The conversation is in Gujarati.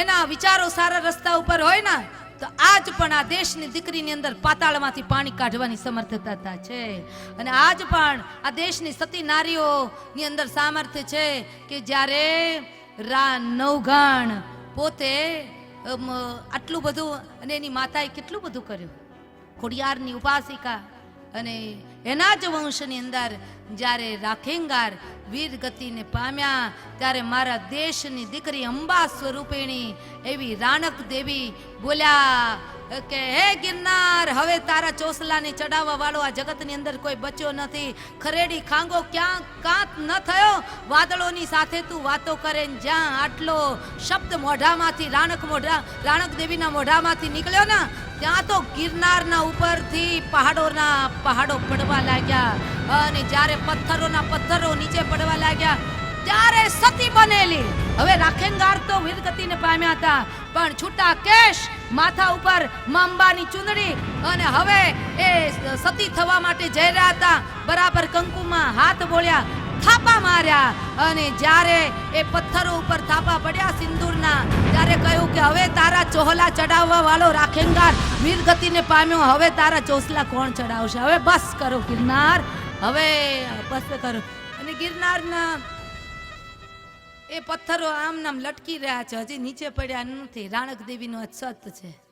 એના વિચારો સારા રસ્તા ઉપર હોય ને, તો આજ પણ આ દેશની દીકરીની અંદર પાતાળમાંથી પાણી કાઢવાની સમર્થતા છે. અને આજ પણ આ દેશની સતી નારીઓની અંદર સામર્થ્ય છે કે જ્યારે રા નવઘાણ પોતે આટલું બધું અને એની માતાએ કેટલું બધું કર્યું? ખોડિયારની ઉપાસિકા અને એના જ વંશની અંદર જ્યારે રાખેંગાર વીર ગતિને પામ્યા. ત્યારે મારા દેશની દીકરી અંબા સ્વરૂપિણી એવી રાણક દેવી બોલ્યા કે, હે ગિરનાર, હવે તારા ચોસલાને ચડાવવા વાળો આ જગતની અંદર કોઈ બચ્યો નથી. ખરેડી ખાંગો ક્યાં કાંત ન થયો. વાદળોની સાથે તું વાતો કરે જ્યાં આટલો શબ્દ મોઢામાંથી, રાણક મોઢા, રાણક દેવીના મોઢામાંથી નીકળ્યો ને, ત્યાં તો ગિરનારના ઉપરથી પહાડોના પહાડો પડવા લાગ્યા. અને જ્યારે પથ્થરોના પથ્થરો નીચે પડવા લાગ્યા ત્યારે સતી બનેલી. હવે રાખેંગાર તો વીરગતિને પામ્યા હતા, પણ છૂટા કેશ, માથા ઉપર માંબાની ચુંદડી અને હવે એ સતી થવા માટે જઈ રહ્યા હતા. બરાબર કંકુમાં હાથ બોળ્યા, થાપા માર્યા અને જ્યારે એ પથ્થરો ઉપર થાપા પડ્યા સિંદૂરના, ત્યારે કહ્યું કે હવે તારા ચોહલા ચડાવવા વાળો રાખેંગાર વીરગતિને પામ્યો, હવે તારા ચોસલા કોણ ચડાવશે? હવે બસ કરો ગિરનાર, હવે બસ કરો. અને ગિરનારના એ પથ્થરો આમ નામ લટકી રહ્યા છે. હજી નીચે પડ્યા નથી. રાણક દેવીનો સત છે.